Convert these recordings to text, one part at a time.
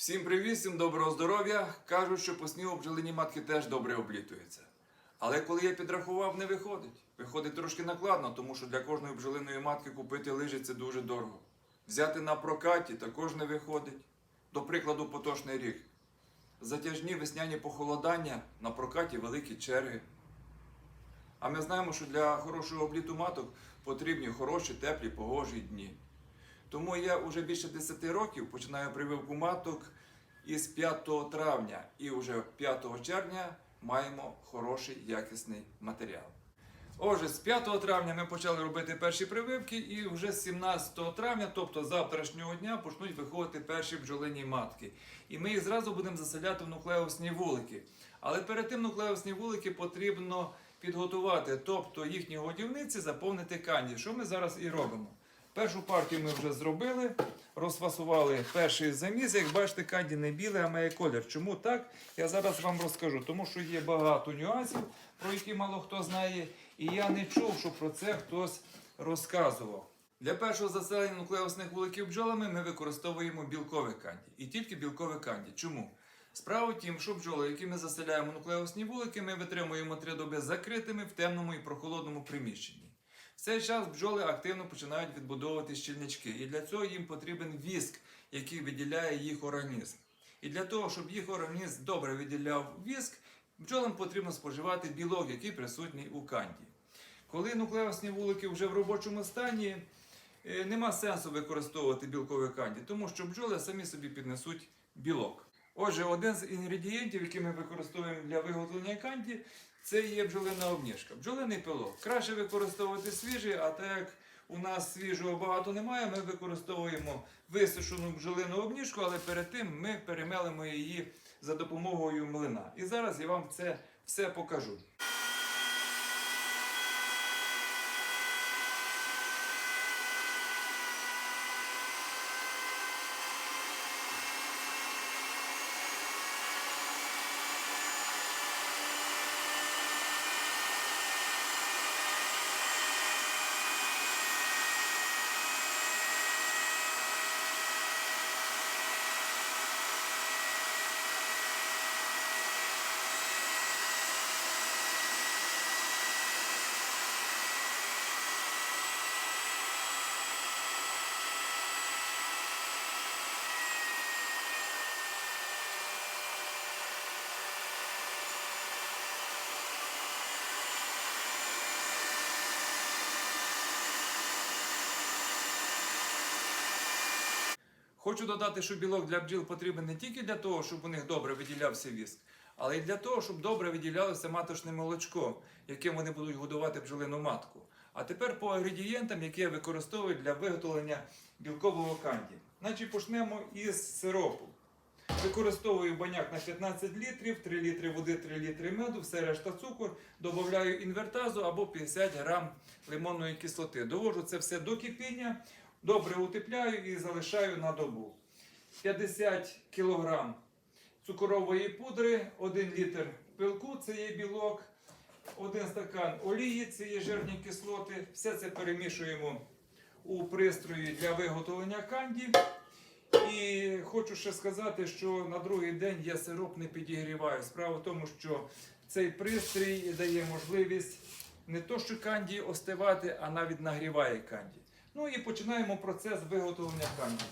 Всім привіт, всім доброго здоров'я. Кажуть, що по снігу бджолині матки теж добре облітуються. Але коли я підрахував, не виходить. Виходить трошки накладно, тому що для кожної бджолиної матки купити лижі це дуже дорого. Взяти на прокаті також не виходить. До прикладу, поточний рік. Затяжні весняні похолодання на прокаті великі черги. А ми знаємо, що для хорошого обліту маток потрібні хороші, теплі, погожі дні. Тому я вже більше 10 років починаю прививку маток із 5 травня і вже 5 червня маємо хороший якісний матеріал. Отже, з 5 травня ми почали робити перші прививки, і вже з 17 травня, тобто завтрашнього дня, почнуть виходити перші бджолині матки. І ми їх зразу будемо заселяти в нуклеусні вулики. Але перед тим нуклеусні вулики потрібно підготувати, тобто їхні годівниці заповнити канді, що ми зараз і робимо. Першу партію ми вже зробили, розфасували перший заміс. Як бачите, канді не біле, а має колір. Чому так? Я зараз вам розкажу, тому що є багато нюансів, про які мало хто знає, і я не чув, що про це хтось розказував. Для першого заселення нуклеусних вуликів бджолами ми використовуємо білкове канді. І тільки білкове канді. Чому? Справа в тім, що бджоли, які ми заселяємо нуклеусні вулики, ми витримуємо три доби закритими в темному і прохолодному приміщенні. В цей час бджоли активно починають відбудовувати щільнички, і для цього їм потрібен віск, який виділяє їх організм. І для того, щоб їх організм добре виділяв віск, бджолам потрібно споживати білок, який присутній у канді. Коли нуклеусні вулики вже в робочому стані, е, нема сенсу використовувати білкове канді, тому що бджоли самі собі піднесуть білок. Отже, один з інгредієнтів, які ми використовуємо для виготовлення канді, це є бджолина обніжка. Бджолиний пилок. Краще використовувати свіжий, а так як у нас свіжого багато немає, ми використовуємо висушену бджолину обніжку, але перед тим ми перемелимо її за допомогою млина. І зараз я вам це все покажу. Хочу додати, що білок для бджіл потрібен не тільки для того, щоб у них добре виділявся віск, але й для того, щоб добре виділялося маточне молочко, яким вони будуть годувати бджолину матку. А тепер по інгредієнтам, які я використовую для виготовлення білкового канді. Значить, почнемо із сиропу. Використовую баняк на 15 літрів, 3 літри води, 3 літри меду, все решта цукор, додаю інвертазу або 50 грам лимонної кислоти. Довожу це все до кипіння, добре утепляю і залишаю на добу. 50 кг цукрової пудри, 1 літр пилку, це є білок, 1 стакан олії, це є жирні кислоти. Все це перемішуємо у пристрої для виготовлення канді. І хочу ще сказати, що на другий день я сироп не підігріваю. Справа в тому, що цей пристрій дає можливість не то, що канді остивати, а навіть нагріває канді. Ну і починаємо процес виготовлення канді.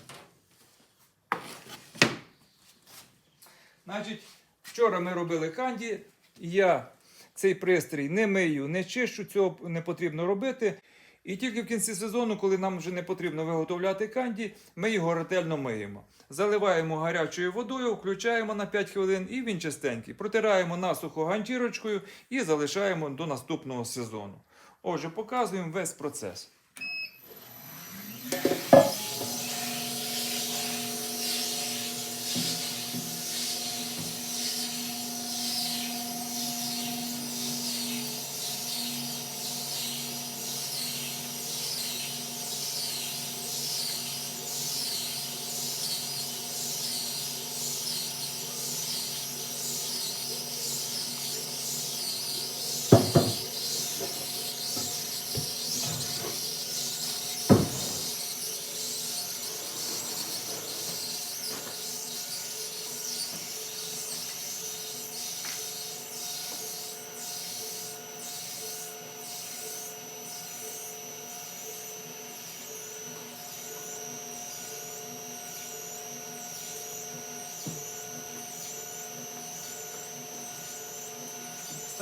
Значить, вчора ми робили канді. Я цей пристрій не мию, не чищу, цього не потрібно робити. І тільки в кінці сезону, коли нам вже не потрібно виготовляти канді, ми його ретельно миємо. Заливаємо гарячою водою, включаємо на 5 хвилин і він чистенький. Протираємо насухо ганчірочкою і залишаємо до наступного сезону. Отже, показуємо весь процес.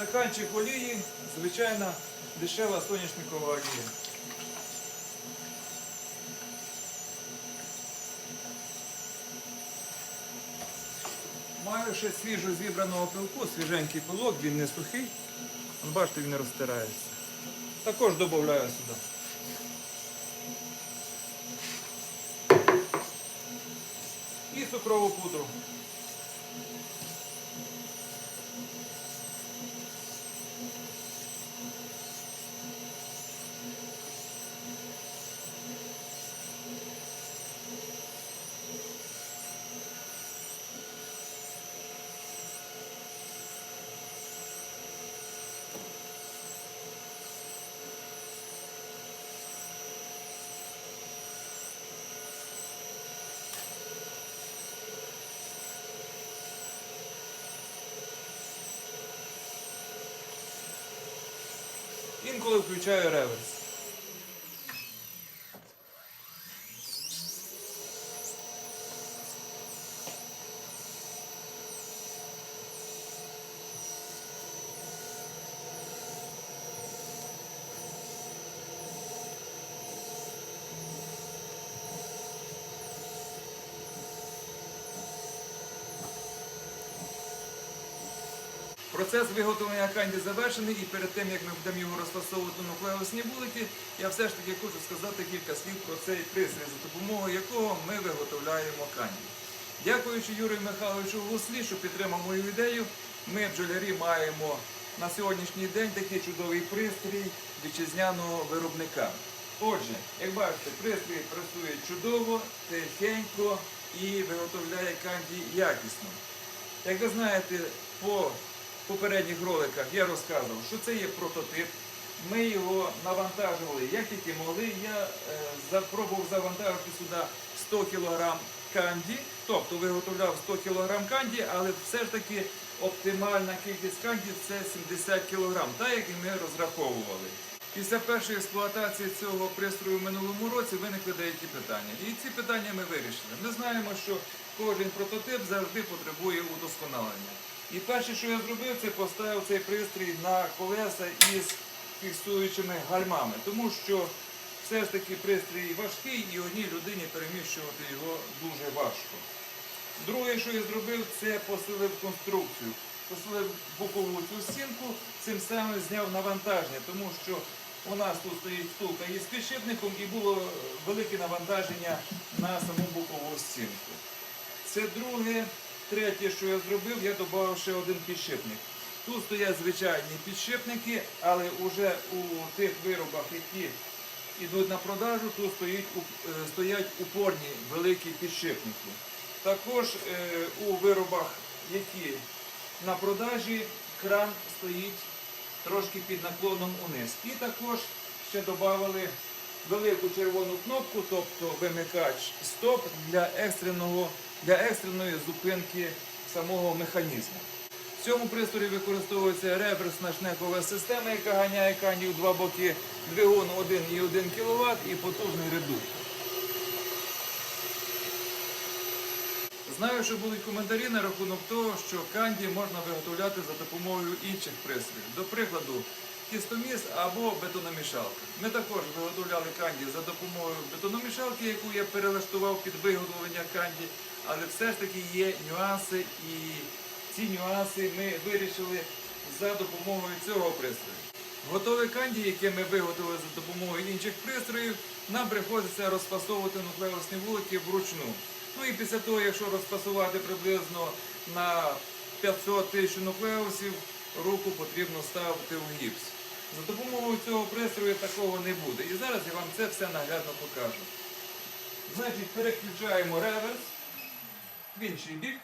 Стаканчик олії, звичайна дешева соняшникова олія. Маю ще свіжо зібраного пилку, свіженький пилок, він не сухий. Бачите, він не розтирається. Також додаю сюди. І цукрову пудру. Інколи включаю реверс. Процес виготовлення канді завершений, і перед тим як ми будемо його розфасовувати на нуклеусні вулики, я все ж таки хочу сказати кілька слів про цей пристрій, за допомогою якого ми виготовляємо канді. Дякуючи Юрію Михайловичу Гуслі, що підтримав мою ідею, ми бджолярі маємо на сьогоднішній день такий чудовий пристрій вітчизняного виробника. Отже, як бачите, пристрій працює чудово, тихенько і виготовляє канді якісно. Як ви знаєте, по попередніх роликах я розказував, що це є прототип. Ми його навантажували як тільки могли. Я е, запробував завантажити сюди 100 кг канді, тобто виготовляв 100 кг канді, але все ж таки оптимальна кількість канді це 70 кг, так як і ми розраховували. Після першої експлуатації цього пристрою в минулому році виникли деякі питання. І ці питання ми вирішили. Ми знаємо, що кожен прототип завжди потребує удосконалення. І перше, що я зробив, це поставив цей пристрій на колеса із фіксуючими гальмами, тому що все ж таки пристрій важкий і одній людині переміщувати його дуже важко. Друге, що я зробив, це посилив конструкцію. Посилив бокову цю стінку, цим самим зняв навантаження, тому що у нас тут стоїть втулка із підшипником і було велике навантаження на саму бокову стінку. Це друге. Третє, що я зробив, я додав ще один підшипник. Тут стоять звичайні підшипники, але вже у тих виробах, які йдуть на продажу, тут стоять, е, стоять упорні великі підшипники. Також е, у виробах, які на продажі, кран стоїть трошки під наклоном униз. І також ще додали велику червону кнопку, тобто вимикач стоп для екстреного для екстреної зупинки самого механізму. В цьому пристрої використовується реверсна шнекова система, яка ганяє кані у два боки, двигун 1,1 кВт і потужний редуктор. Знаю, що будуть коментарі на рахунок того, що канді можна виготовляти за допомогою інших пристроїв. До прикладу, тістоміс або бетономішалка. Ми також виготовляли канді за допомогою бетономішалки, яку я перелаштував під виготовлення канді, але все ж таки є нюанси, і ці нюанси ми вирішили за допомогою цього пристрою. Готове канді, яке ми виготовили за допомогою інших пристроїв, нам приходиться розфасовувати нуклеусні вулики вручну. Ну і після того, якщо розфасувати приблизно на 500 тисяч нуклеусів, руку потрібно ставити у гіпс. За допомогою цього пристрою такого не буде. І зараз я вам це все наглядно покажу. Значить, переключаємо реверс в інший бік.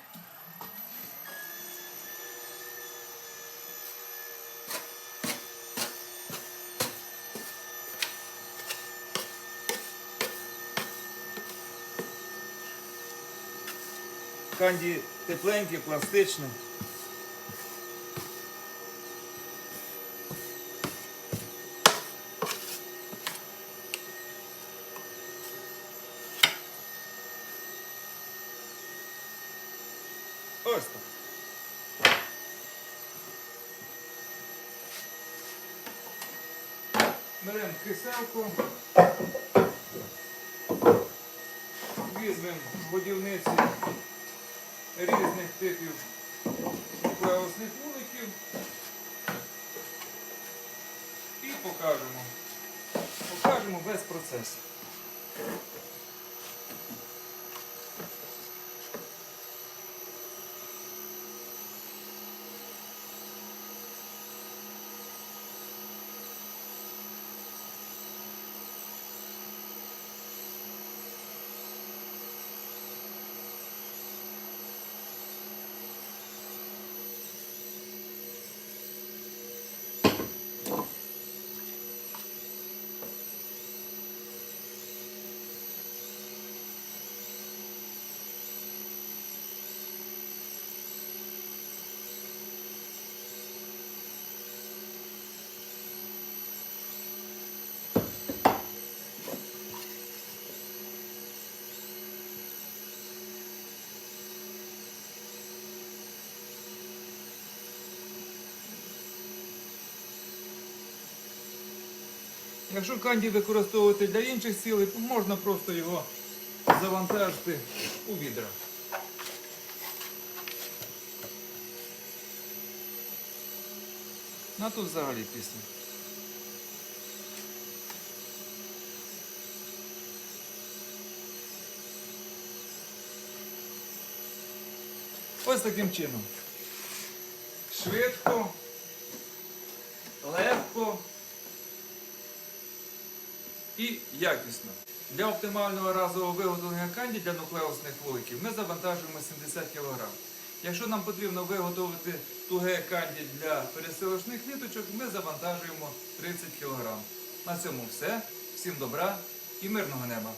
Канді тепленькі, пластичне. просто. Беремо киселку, візьмемо будівниці різних типів плеосних вуликів і покажемо. Покажемо без процесу. Якщо канді використовувати для інших цілей, можна просто його завантажити у відра. Ну а тут взагалі пісня. Ось таким чином. Швидко, легко і якісно. Для оптимального разового виготовлення канді для нуклеусних вуликів ми завантажуємо 70 кг. Якщо нам потрібно виготовити туге канді для пересилочних ниточок, ми завантажуємо 30 кг. На цьому все. Всім добра і мирного неба!